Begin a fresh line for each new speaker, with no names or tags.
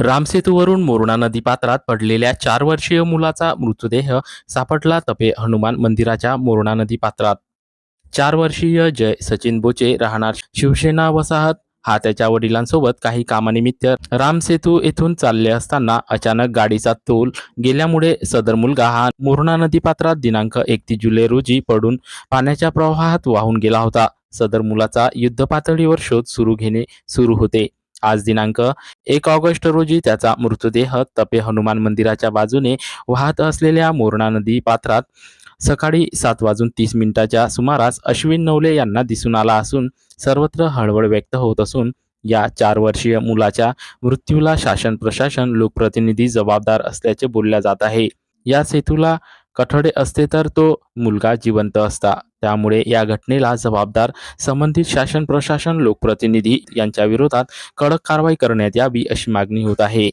रामसेतूवरून मोरणा नदी पात्रात पडलेल्या चार वर्षीय मुलाचा मृतदेह सापडला तपे हनुमान मंदिराच्या मोरणा नदी पात्रात. चार वर्षीय जय सचिन बोचे राहणार शिवसेना वसाहत. हा त्याच्या वडिलांसोबत काही कामानिमित्त रामसेतू येथून चालले असताना अचानक गाडीचा तोल गेल्यामुळे सदर मुलगा हा मोरणा नदी पात्रात दिनांक एकतीस जुलै रोजी पडून पाण्याच्या प्रवाहात वाहून गेला होता. सदर मुलाचा युद्ध पातळीवर शोध सुरू घेणे सुरू होते. आज दिनांक एक ऑगस्ट रोजी त्याचा मृतदेह तपे हनुमान मंदिराच्या बाजूने वाहत असलेल्या मोरणा नदी पात्रात सकाळी सात वाजून तीस मिनिटाच्या सुमारास अश्विन नवले यांना दिसून आला असून सर्वत्र हळहळ व्यक्त होत असून या चार वर्षीय मुलाच्या मृत्यूला शासन प्रशासन लोकप्रतिनिधी जबाबदार असल्याचे बोलल्या जात आहे. या सेतूला कठडे असते तर तो मुलगा जिवंत असता. त्यामुळे या घटनेला जबाबदार संबंधित शासन प्रशासन लोकप्रतिनिधी यांच्या विरोधात कडक कारवाई करण्यात यावी अशी मागणी होत आहे.